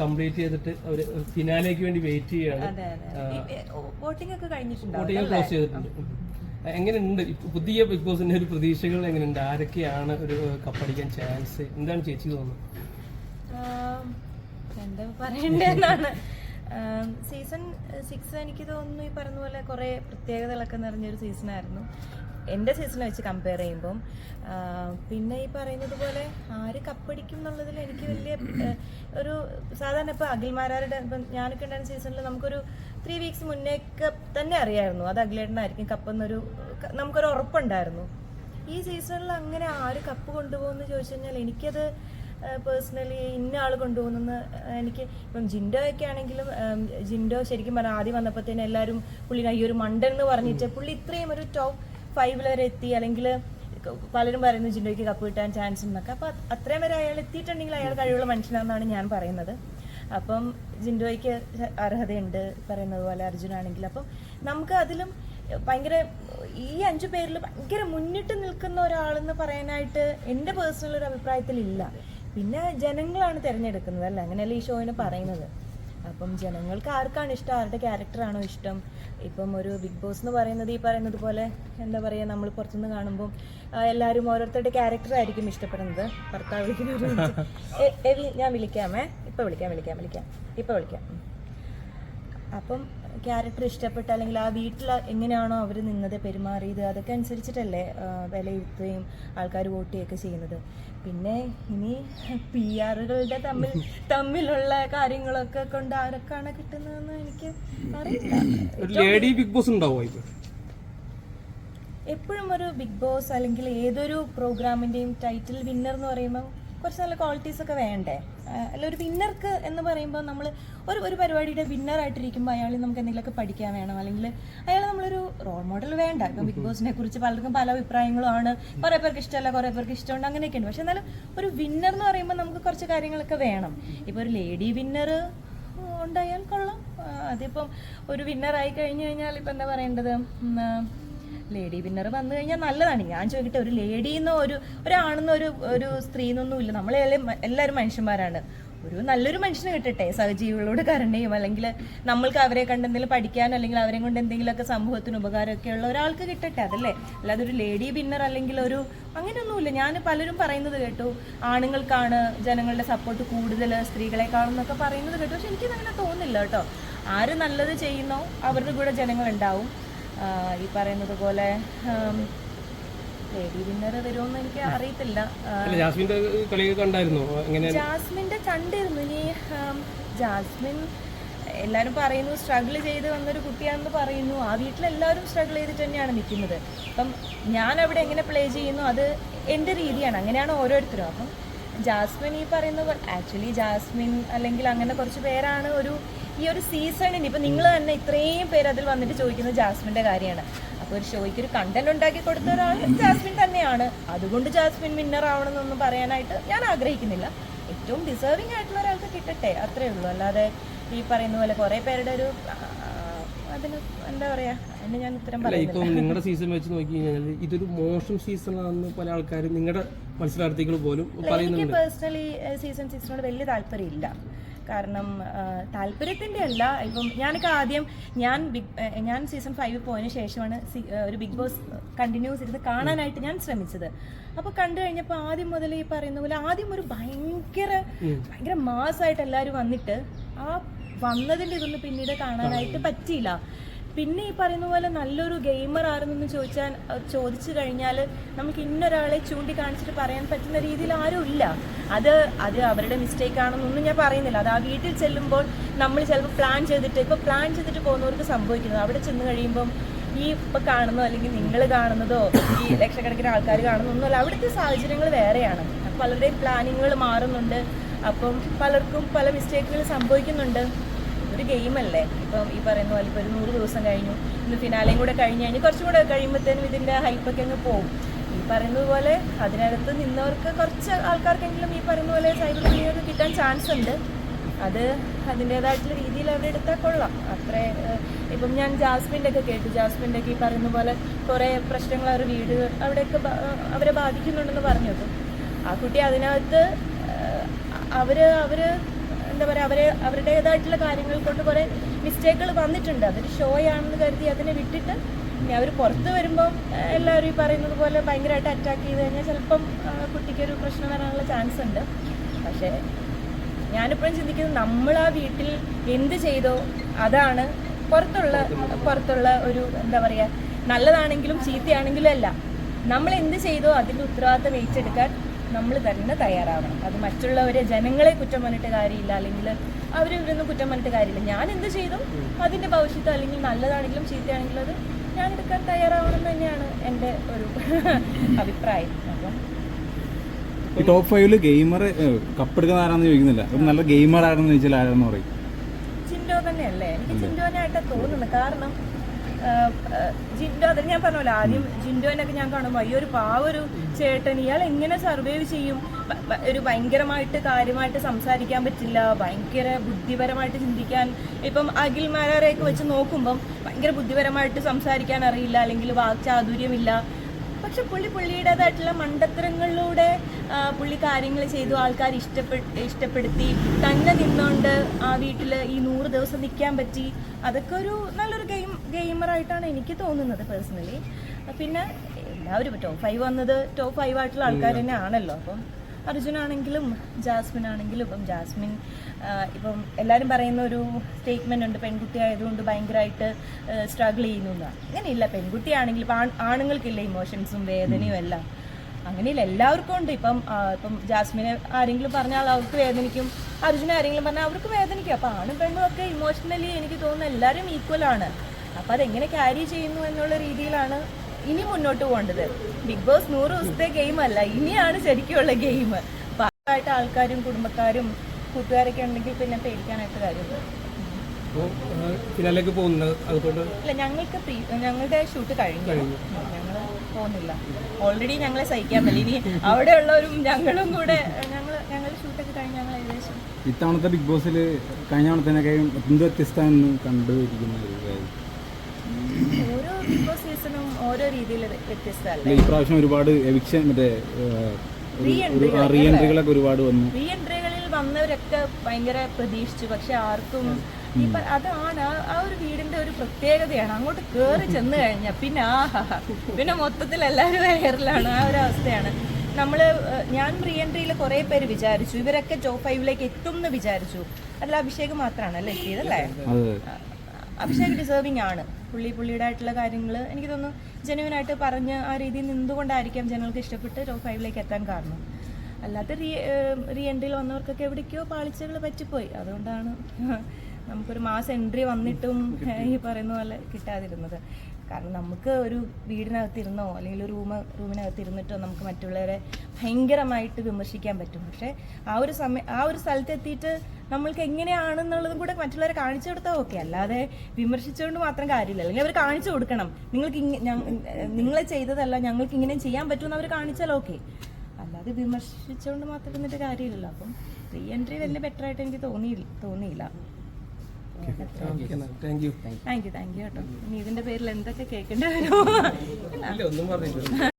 Complete ചെയ്തിട്ട് അവർ ഫിനാലേക്ക് വേണ്ടി wait ചെയ്യാണ്. വോട്ടിംഗ് ഒക്കെ ക്ലോസ് ചെയ്തിട്ടുണ്ട്. എങ്ങനെയുണ്ട്? പുതിയ ബിഗ് ബോസിന്റെ ഒരു പ്രതീക്ഷകൾ എങ്ങനെയുണ്ട്? ആരൊക്കെയാണ് ഒരു കപ്പടിക്കാൻ ചാൻസ് എന്താണ് ചേച്ചി തോന്നുന്നത്? എന്താ പറയണ്ടെന്നാണ് സീസൺ സിക്സ് എനിക്ക് തോന്നുന്നു ഈ പറഞ്ഞ പോലെ കുറേ പ്രത്യേകതകളൊക്കെ നിറഞ്ഞൊരു സീസണായിരുന്നു എന്റെ സീസണിൽ വെച്ച് കമ്പയർ ചെയ്യുമ്പം പിന്നെ ഈ പറയുന്നത് പോലെ ആര് കപ്പടിക്കും എന്നുള്ളതിൽ എനിക്ക് വലിയ ഒരു സാധാരണ ഇപ്പോൾ അഖിൽമാരാരുടെ ഇപ്പം ഞാനൊക്കെ ഉണ്ടായിരുന്ന സീസണിൽ നമുക്കൊരു ത്രീ വീക്സ് മുന്നേക്ക് തന്നെ അറിയായിരുന്നു. അത് അഖിലേട്ടനായിരിക്കും കപ്പെന്നൊരു നമുക്കൊരു ഉറപ്പുണ്ടായിരുന്നു. ഈ സീസണിൽ അങ്ങനെ ആര് കപ്പ് കൊണ്ടുപോകുമെന്ന് ചോദിച്ചു കഴിഞ്ഞാൽ എനിക്കത് പേഴ്സണലി ഇന്ന ആൾ കൊണ്ടുപോകുന്നെന്ന് എനിക്ക് ഇപ്പം ജിൻഡോ ഒക്കെ ആണെങ്കിലും ജിൻഡോ ശരിക്കും പറഞ്ഞാൽ ആദ്യം വന്നപ്പോഴത്തേനും എല്ലാവരും പുള്ളിനെ ഈ ഒരു മണ്ടൻ എന്ന് പറഞ്ഞിട്ട് പുള്ളി ഇത്രയും ഒരു ടോപ്പ് ഫൈവിൽ വരെ എത്തി. അല്ലെങ്കിൽ പലരും പറയുന്നു ജിൻഡോയ്ക്ക് കപ്പ് കിട്ടാൻ ചാൻസ് ഉണ്ടെന്നൊക്കെ അപ്പോൾ അത്രയും വരെ അയാൾ എത്തിയിട്ടുണ്ടെങ്കിൽ അയാൾ കഴിവുള്ള മനുഷ്യനാണെന്നാണ് ഞാൻ പറയുന്നത്. അപ്പം ജിൻഡോയ്ക്ക് അർഹതയുണ്ട് പറയുന്നത് പോലെ അർജുനാണെങ്കിൽ അപ്പം നമുക്ക് അതിലും ഭയങ്കര ഈ അഞ്ചു പേരിൽ ഭയങ്കര മുന്നിട്ട് നിൽക്കുന്ന ഒരാളെന്ന് പറയാനായിട്ട് എന്റെ പേഴ്സണൽ ഒരു അഭിപ്രായത്തിൽ ഇല്ല പിന്നെ ജനങ്ങളാണ് തിരഞ്ഞെടുക്കുന്നത് അല്ല? അങ്ങനെയല്ല ഈ ഷോയിന് പറയുന്നത്? അപ്പം ജനങ്ങൾക്ക് ആർക്കാണ് ഇഷ്ടം? ആരുടെ ക്യാരക്ടറാണോ ഇഷ്ടം? ഇപ്പം ഒരു ബിഗ് ബോസ് എന്ന് പറയുന്നത് ഈ പറയുന്നത് പോലെ എന്താ പറയുക നമ്മൾ പുറത്തുനിന്ന് കാണുമ്പോൾ എല്ലാവരും ഓരോരുത്തരുടെ ക്യാരക്ടറായിരിക്കും ഇഷ്ടപ്പെടുന്നത്. ഭർത്താവ് വിളിക്കുന്ന ഒരു മിനിറ്റ്. എ- എവി ഞാൻ വിളിക്കാമേ. ഇപ്പം വിളിക്കാം വിളിക്കാം വിളിക്കാം. ഇപ്പം വിളിക്കാം. അപ്പം ക്യാരക്ടർ ഇഷ്ടപ്പെട്ട അല്ലെങ്കിൽ ആ വീട്ടിൽ എങ്ങനെയാണോ അവർ നിന്നത് പെരുമാറിയത് അതൊക്കെ അനുസരിച്ചിട്ടല്ലേ വിലയിരുത്തുകയും ആൾക്കാർ വോട്ട് ചെയ്യുകയൊക്കെ ചെയ്യുന്നത്. പിന്നെ ഇനി പി ആറുകളുടെ തമ്മിൽ തമ്മിലുള്ള കാര്യങ്ങളൊക്കെ കൊണ്ട് ആരൊക്കെയാണ് കിട്ടുന്നതെന്ന് എനിക്ക് അറിയില്ല. ബിഗ് ബോസ് എപ്പോഴും ഒരു ബിഗ് ബോസ് അല്ലെങ്കിൽ ഏതൊരു പ്രോഗ്രാമിന്റെയും ടൈറ്റിൽ വിന്നർ എന്ന് പറയുമ്പോൾ കുറച്ച് നല്ല ക്വാളിറ്റീസ് ഒക്കെ വേണ്ടേ? അല്ല ഒരു വിന്നർക്ക് എന്ന് പറയുമ്പോൾ നമ്മൾ ഒരു ഒരു പരിപാടിയുടെ വിന്നർ ആയിട്ടിരിക്കുമ്പോൾ അയാളിൽ നമുക്ക് എന്തെങ്കിലുമൊക്കെ പഠിക്കാൻ വേണം? അല്ലെങ്കിൽ അയാൾ നമ്മളൊരു റോൾ മോഡൽ വേണ്ട. ഇപ്പം ബിഗ് ബോസിനെ കുറിച്ച് പലർക്കും പല അഭിപ്രായങ്ങളുമാണ്. കുറേ പേർക്ക് ഇഷ്ടമല്ല കുറേ പേർക്ക് ഇഷ്ടമുണ്ട് അങ്ങനെയൊക്കെ ഉണ്ട് പക്ഷെ എന്നാലും ഒരു വിന്നർ എന്ന് പറയുമ്പോൾ നമുക്ക് കുറച്ച് കാര്യങ്ങളൊക്കെ വേണം. ഇപ്പോൾ ഒരു ലേഡി വിന്നർ ഉണ്ടായാൽ കൊള്ളാം. അതിപ്പം ഒരു വിന്നറായി കഴിഞ്ഞു കഴിഞ്ഞാൽ ഇപ്പം എന്താ പറയേണ്ടത്? ലേഡി വിന്നർ വന്നു കഴിഞ്ഞാൽ നല്ലതാണ്. ഞാൻ ചോദിക്കട്ടെ ഒരു ലേഡി എന്നോ ഒരു ഒരാണെന്നോ ഒരു ഒരു സ്ത്രീ എന്നൊന്നും ഇല്ല. നമ്മളെ എല്ലാവരും മനുഷ്യന്മാരാണ്. ഒരു നല്ലൊരു മനുഷ്യന് കിട്ടട്ടെ സഹജീവികളോട് കരുണയും അല്ലെങ്കിൽ നമ്മൾക്ക് അവരെ കണ്ട് എന്തെങ്കിലും പഠിക്കാൻ അല്ലെങ്കിൽ അവരെ കൊണ്ട് എന്തെങ്കിലുമൊക്കെ സമൂഹത്തിന് ഉപകാരമൊക്കെ ഉള്ള ഒരാൾക്ക് കിട്ടട്ടെ അതല്ലേ? അല്ലാതെ ഒരു ലേഡി വിന്നർ അല്ലെങ്കിൽ ഒരു അങ്ങനെയൊന്നുമില്ല. ഞാൻ പലരും പറയുന്നത് കേട്ടു ആണുങ്ങൾക്കാണ് ജനങ്ങളുടെ സപ്പോർട്ട് കൂടുതൽ സ്ത്രീകളെക്കാളെന്നൊക്കെ പറയുന്നത് കേട്ടു. പക്ഷെ എനിക്കതങ്ങനെ തോന്നില്ല കേട്ടോ. ആര് നല്ലത് ചെയ്യുന്നോ അവരുടെ കൂടെ ജനങ്ങളുണ്ടാവും. ഈ പറയുന്നത് പോലെ ലേഡി വിന്നർ തരുമെന്ന് എനിക്ക് അറിയത്തില്ല. കണ്ടായിരുന്നോ? ജാസ്മിന്റെ കണ്ടിരുന്നു. ഇനി ജാസ്മിൻ എല്ലാവരും പറയുന്നു സ്ട്രഗിൾ ചെയ്ത് വന്നൊരു കുട്ടിയാണെന്ന് പറയുന്നു. ആ വീട്ടിലെല്ലാവരും സ്ട്രഗിൾ ചെയ്തിട്ട് തന്നെയാണ് നിൽക്കുന്നത്. അപ്പം ഞാൻ അവിടെ എങ്ങനെ പ്ലേ ചെയ്യുന്നു? അത് എന്റെ രീതിയാണ്. അങ്ങനെയാണ് ഓരോരുത്തരും. അപ്പം ജാസ്മിൻ ഈ പറയുന്ന ആക്ച്വലി ജാസ്മിൻ അല്ലെങ്കിൽ അങ്ങനെ കുറച്ച് പേരാണ് ഒരു ഈ ഒരു സീസണിന് ഇപ്പം നിങ്ങൾ തന്നെ ഇത്രയും പേര് അതിൽ വന്നിട്ട് ചോദിക്കുന്നത് ജാസ്മിന്റെ കാര്യമാണ്. അപ്പോൾ ഒരു ഷോയ്ക്ക് ഒരു കണ്ടന്റ് ഉണ്ടാക്കി കൊടുത്ത ഒരാൾ ജാസ്മിൻ തന്നെയാണ്. അതുകൊണ്ട് ജാസ്മിൻ വിന്നർ ആവണമെന്നൊന്നും പറയാനായിട്ട് ഞാൻ ആഗ്രഹിക്കുന്നില്ല. ഏറ്റവും ഡിസേർവിംഗ് ആയിട്ടുള്ള ഒരാൾക്ക് കിട്ടട്ടെ അത്രേ ഉള്ളൂ. അല്ലാതെ ഈ പറയുന്ന പോലെ കുറേ പേരുടെ ഒരു അതിന് എന്താ പറയാ അല്ല ഇപ്പം നിങ്ങളുടെ സീസൺ വെച്ച് നോക്കി കഴിഞ്ഞാൽ ഇതൊരു മോശം സീസണാണെന്ന് പല ആൾക്കാരും നിങ്ങളുടെ മത്സരാർത്ഥികൾ പോലും എനിക്ക് പറയുന്നുണ്ട് പേഴ്സണലി സീസൺ സിക്സിനോട് വലിയ താല്പര്യമില്ല. കാരണം ആ, താല്പര്യത്തിന്റെ അല്ല ഇപ്പം ഞാനൊക്കെ ആദ്യം ഞാൻ ബിഗ് ഏ, ഞാൻ സീസൺ ഫൈവ് പോയതിനു ശേഷമാണ് സി- ഏ, ഒരു ബിഗ് ബോസ് കണ്ടിന്യൂസ് ഇരുന്ന് കാണാനായിട്ട് ഞാൻ ശ്രമിച്ചത്. അപ്പൊ കണ്ടു കഴിഞ്ഞപ്പോൾ ആദ്യം മുതൽ ഈ പറയുന്ന പോലെ ആദ്യം ഒരു ഭയങ്കര ഭയങ്കര മാസമായിട്ട് എല്ലാവരും വന്നിട്ട് ആ വന്നതിന്റെ ഇതൊന്നും പിന്നീട് കാണാനായിട്ട് പറ്റിയില്ല. പിന്നെ ഈ പറയുന്ന പോലെ നല്ലൊരു ഗെയിമർ ആരെന്നൊന്ന് ചോദിച്ചാൽ ചോദിച്ചു കഴിഞ്ഞാൽ നമുക്ക് ഇന്നൊരാളെ ചൂണ്ടിക്കാണിച്ചിട്ട് പറയാൻ പറ്റുന്ന രീതിയിൽ ആരും ഇല്ല. അത് അത് അവരുടെ മിസ്റ്റേക്ക് ആണെന്നൊന്നും ഞാൻ പറയുന്നില്ല. അത് ആ വീട്ടിൽ ചെല്ലുമ്പോൾ നമ്മൾ ചിലപ്പോൾ പ്ലാൻ ചെയ്തിട്ട് ഇപ്പോൾ പ്ലാൻ ചെയ്തിട്ട് പോകുന്നവർക്ക് സംഭവിക്കുന്നത് അവിടെ ചെന്ന് കഴിയുമ്പം ഈ ഇപ്പൊ കാണുന്നോ അല്ലെങ്കിൽ നിങ്ങൾ കാണുന്നതോ ഈ ലക്ഷക്കണക്കിന് ആൾക്കാർ കാണുന്നൊന്നുമല്ല അവിടുത്തെ സാഹചര്യങ്ങൾ വേറെയാണ്. പലരുടെയും പ്ലാനിങ്ങുകൾ മാറുന്നുണ്ട്. അപ്പം പലർക്കും പല മിസ്റ്റേക്കുകൾ സംഭവിക്കുന്നുണ്ട്. ഒരു ഗെയിമല്ലേ? ഇപ്പം ഈ പറയുന്ന പോലെ ഇപ്പോൾ ഒരു നൂറ് ദിവസം കഴിഞ്ഞു ഇന്ന് ഫിനാലയും കൂടെ കഴിഞ്ഞ് കഴിഞ്ഞ് കുറച്ചും കൂടെ കഴിയുമ്പോഴത്തേനും ഇതിന്റെ ഹൈപ്പൊക്കെ അങ്ങ് പോകും ഈ പറയുന്നതുപോലെ അതിനകത്ത് നിന്നവർക്ക് കുറച്ച് ആൾക്കാർക്കെങ്കിലും ഈ പറയുന്ന പോലെ സൈബർ ബുള്ളിയൊക്കെ കിട്ടാൻ ചാൻസ് ഉണ്ട്. അത് അതിന്റേതായിട്ടുള്ള രീതിയിൽ അവിടെ എടുത്താൽ കൊള്ളാം. അത്രേ ഇപ്പം ഞാൻ ജാസ്മിന്റെ ഒക്കെ കേട്ടു. ജാസ്മിന്റെ ഒക്കെ ഈ പറയുന്ന പോലെ കുറേ പ്രശ്നങ്ങൾ അവരുടെ വീട് അവിടെയൊക്കെ അവരെ ബാധിക്കുന്നുണ്ടെന്ന് പറഞ്ഞു ആ കുട്ടി അതിനകത്ത് അവർ അവർ എന്താ പറയുക അവരെ അവരുടേതായിട്ടുള്ള കാര്യങ്ങൾ കൊണ്ട് കുറേ മിസ്റ്റേക്കുകൾ വന്നിട്ടുണ്ട്. അതൊരു ഷോ ആണെന്ന് കരുതി അതിനെ വിട്ടിട്ട് ഇനി അവർ പുറത്ത് വരുമ്പോൾ എല്ലാവരും ഈ പറയുന്നത് പോലെ ഭയങ്കരമായിട്ട് അറ്റാക്ക് ചെയ്ത് കഴിഞ്ഞാൽ ചിലപ്പം കുട്ടിക്കൊരു പ്രശ്നം വരാനുള്ള ചാൻസ് ഉണ്ട്. പക്ഷേ ഞാനിപ്പോഴും ചിന്തിക്കുന്നത് നമ്മൾ ആ വീട്ടിൽ എന്ത് ചെയ്തോ അതാണ് പുറത്തുള്ള പുറത്തുള്ള ഒരു എന്താ പറയുക നല്ലതാണെങ്കിലും ചീത്തയാണെങ്കിലും അല്ല. നമ്മൾ എന്ത് ചെയ്തോ അതിന്റെ ഉത്തരവാദിത്തം ഏറ്റെടുക്കാൻ നമ്മൾ തന്നെ തയ്യാറാവണം. അത് മറ്റുള്ളവരെ ജനങ്ങളെ കുറ്റം പറഞ്ഞിട്ട് കാര്യമില്ല അല്ലെങ്കിൽ അവർ ഇവരൊന്നും കുറ്റം പറഞ്ഞിട്ട് കാര്യമില്ല. ഞാൻ എന്ത് ചെയ്തു അതിന്റെ ഭവിഷ്യത്ത് അല്ലെങ്കിൽ നല്ലതാണെങ്കിലും ചീത്തയാണെങ്കിലും അത് ഞാൻ എടുക്കാൻ തയ്യാറാവണം എന്ന് തന്നെയാണ് എന്റെ ഒരു അഭിപ്രായം. അപ്പം ടോപ്പ് ഫൈവിൽ ഗെയിമർ കപ്പെടുക്കുന്ന ആരാന്ന് ചോദിക്കുന്നില്ല. ഒരു നല്ല ഗെയിമർ ആരെന്ന് ചോദിച്ചാൽ ആരാന്ന് പറയും? ചിന്തോ തന്നെയല്ലേ? എനിക്ക് ജിൻഡോനായിട്ടാണ് തോന്നുന്നത്. കാരണം ജിൻഡോ അതിൽ ഞാൻ പറഞ്ഞല്ലോ ആദ്യം ജിൻഡോനൊക്കെ ഞാൻ കാണുമ്പോൾ അയ്യോ ഒരു പാവ ഒരു ചേട്ടൻ ഇയാൾ എങ്ങനെ സർവൈവ് ചെയ്യും? ഒരു ഭയങ്കരമായിട്ട് കാര്യമായിട്ട് സംസാരിക്കാൻ പറ്റില്ല ഭയങ്കര ബുദ്ധിപരമായിട്ട് ചിന്തിക്കാൻ. ഇപ്പം അഖിൽ മാരാരെയൊക്കെ വെച്ച് നോക്കുമ്പം ഭയങ്കര ബുദ്ധിപരമായിട്ട് സംസാരിക്കാൻ അറിയില്ല അല്ലെങ്കിൽ വാക്ചാതുര്യമില്ല. പക്ഷെ പുള്ളി പുള്ളിയുടേതായിട്ടുള്ള മണ്ടത്തരങ്ങളിലൂടെ പുള്ളി കാര്യങ്ങൾ ചെയ്തു ആൾക്കാർ ഇഷ്ടപ്പെട്ട് ഇഷ്ടപ്പെടുത്തി. തന്നെ നിന്നുകൊണ്ട് ആ വീട്ടിൽ ഈ നൂറ് ദിവസം നിൽക്കാൻ പറ്റി. അതൊക്കെ ഒരു നല്ലൊരു ഗെയിം ഗെയിമറായിട്ടാണ് എനിക്ക് തോന്നുന്നത് പേഴ്സണലി. പിന്നെ എല്ലാവരും ടോപ്പ് ഫൈവ് വന്നത് ടോപ്പ് ഫൈവ് ആയിട്ടുള്ള ആൾക്കാർ തന്നെ ആണല്ലോ അപ്പം അർജുൻ ആണെങ്കിലും ജാസ്മിൻ ആണെങ്കിലും ഇപ്പം ജാസ്മിൻ ഇപ്പം എല്ലാവരും പറയുന്ന ഒരു സ്റ്റേറ്റ്മെന്റ് ഉണ്ട് പെൺകുട്ടി ആയതുകൊണ്ട് ഭയങ്കരമായിട്ട് സ്ട്രഗിൾ ചെയ്യുന്നു എന്നാണ് അങ്ങനെയില്ല. പെൺകുട്ടിയാണെങ്കിൽ ഇപ്പം ആൺ- ആണുങ്ങൾക്കില്ല ഇമോഷൻസും വേദനയും എല്ലാം. അങ്ങനെയില്ല എല്ലാവർക്കും ഉണ്ട്. ഇപ്പം ഇപ്പം ജാസ്മിനെ ആരെങ്കിലും പറഞ്ഞാൽ അവർക്ക് വേദനിക്കും. അർജുനെ ആരെങ്കിലും പറഞ്ഞാൽ അവർക്ക് വേദനിക്കും. അപ്പം ആണും പെണ്ണും ഒക്കെ ഇമോഷണലി എനിക്ക് തോന്നുന്നു എല്ലാവരും ഈക്വൽ ആണ്. അപ്പം അതെങ്ങനെ ക്യാരി ചെയ്യുന്നു എന്നുള്ള രീതിയിലാണ് ഇനി മുന്നോട്ട് പോകേണ്ടത്. ബിഗ് ബോസ് നൂറ് ദിവസത്തെ ഗെയിം അല്ല ഇനിയാണ് ശരിക്കുള്ള ഗെയിം അപ്പം ആൾക്കാരും കുടുംബക്കാരും കൂട്ടുകാരൊക്കെ ഉണ്ടെങ്കിൽ പിന്നെ പേടിക്കാനായിട്ട് കാര്യമില്ല. അപ്പോൾ ഫിനാലേക്ക് പോകുന്നത് അതുകൊണ്ട് ഇല്ല ഞങ്ങൾക്ക് ഞങ്ങളുടെ ഷൂട്ട് കഴിഞ്ഞു. ഞങ്ങൾ പോകുന്നില്ല. ഓൾറെഡി ഞങ്ങളെ സഹിക്കാൻ പറ്റില്ല ഇനി അവിടെയുള്ളവരും ഞങ്ങളും കൂടെ ഞങ്ങൾ ഞങ്ങളുടെ ഷൂട്ടൊക്കെ കഴിഞ്ഞ് ഞങ്ങൾ ഏകദേശം ഇത്തവണത്തെ ബിഗ് ബോസിൽ കഴിഞ്ഞ തവണത്തേനൊക്കെ എന്ത് വ്യത്യസ്തമെന്ന് കണ്ടുപിടിക്കുന്ന ഒരു കാര്യം. ഓരോ ബിഗ് ബോസ് സീസണും ഓരോ രീതിയിൽ വ്യത്യസ്തമല്ലേ? ഈ പ്രാവശ്യം ഒരുപാട് എവിക്ഷൻ മറ്റേ റീ എൻട്രികളൊക്കെ ഒരുപാട് വന്നു. റീ എൻട്രികളിൽ വന്നവരൊക്കെ ഭയങ്കര പ്രതീക്ഷിച്ചു. പക്ഷെ ആർക്കും ഈ പ- അതാണ് ആ- ഒരു വീടിന്റെ ഒരു പ്രത്യേകതയാണ്. അങ്ങോട്ട് കയറി ചെന്ന് കഴിഞ്ഞാൽ പിന്നെ ആഹാ. പിന്നെ മൊത്തത്തിൽ എല്ലാവരും വയറിലാണ്. ആ ഒരു അവസ്ഥയാണ്. നമ്മൾ ഞാൻ റീഎൻട്രിയിൽ കുറേ പേര് വിചാരിച്ചു. ഇവരൊക്കെ ടോപ്പ് ഫൈവിലേക്ക് എത്തും എന്ന് വിചാരിച്ചു. അതിൽ അഭിഷേക് മാത്രമാണ് അല്ലേ എത്തിയതല്ലേ അഭിഷേക് ഡിസേർവിംഗ് ആണ്. പുള്ളി പുള്ളിയുടെ ആയിട്ടുള്ള കാര്യങ്ങൾ എനിക്ക് തോന്നുന്നു ജെനുവിനായിട്ട് പറഞ്ഞ് ആ രീതിയിൽ നിന്നുകൊണ്ടായിരിക്കാം ജനങ്ങൾക്ക് ഇഷ്ടപ്പെട്ട് ടോപ്പ് ഫൈവിലേക്ക് എത്താൻ കാരണം. അല്ലാത്ത റീ റീ എൻട്രിയിൽ വന്നവർക്കൊക്കെ എവിടേക്കോ പാളിച്ചകൾ പറ്റിപ്പോയി. അതുകൊണ്ടാണ് നമുക്കൊരു മാസം എൻട്രി വന്നിട്ടും ഈ പറയുന്ന പോലെ കിട്ടാതിരുന്നത്. കാരണം നമുക്ക് ഒരു വീടിനകത്തിരുന്നോ അല്ലെങ്കിൽ ഒരു റൂമ് റൂമിനകത്ത് ഇരുന്നിട്ടോ നമുക്ക് മറ്റുള്ളവരെ ഭയങ്കരമായിട്ട് വിമർശിക്കാൻ പറ്റും. പക്ഷേ ആ ഒരു സമയം ആ ഒരു സ്ഥലത്തെത്തിയിട്ട് നമ്മൾക്ക് എങ്ങനെയാണെന്നുള്ളതും കൂടെ മറ്റുള്ളവരെ കാണിച്ചു കൊടുത്താൽ ഓക്കെ അല്ലാതെ വിമർശിച്ചുകൊണ്ട് മാത്രം കാര്യമില്ല. അല്ലെങ്കിൽ അവർ കാണിച്ചു കൊടുക്കണം. നിങ്ങൾക്ക് നിങ്ങൾ ചെയ്തതല്ല ഞങ്ങൾക്ക് ഇങ്ങനെ ചെയ്യാൻ പറ്റുമെന്ന് അവർ കാണിച്ചാൽ ഓക്കെ അല്ലാതെ വിമർശിച്ചുകൊണ്ട് മാത്രം എന്നിട്ട് കാര്യമില്ലല്ലോ. അപ്പം റീ എൻട്രി വലിയ ബെറ്റർ ആയിട്ട് എനിക്ക് തോന്നിയില്ല തോന്നിയില്ല. Thank you. Thank you. കേട്ടോ ഇനി ഇതിന്റെ പേരിൽ എന്തൊക്കെ കേൾക്കേണ്ടി വരുമോ ഒന്നും പറഞ്ഞില്ല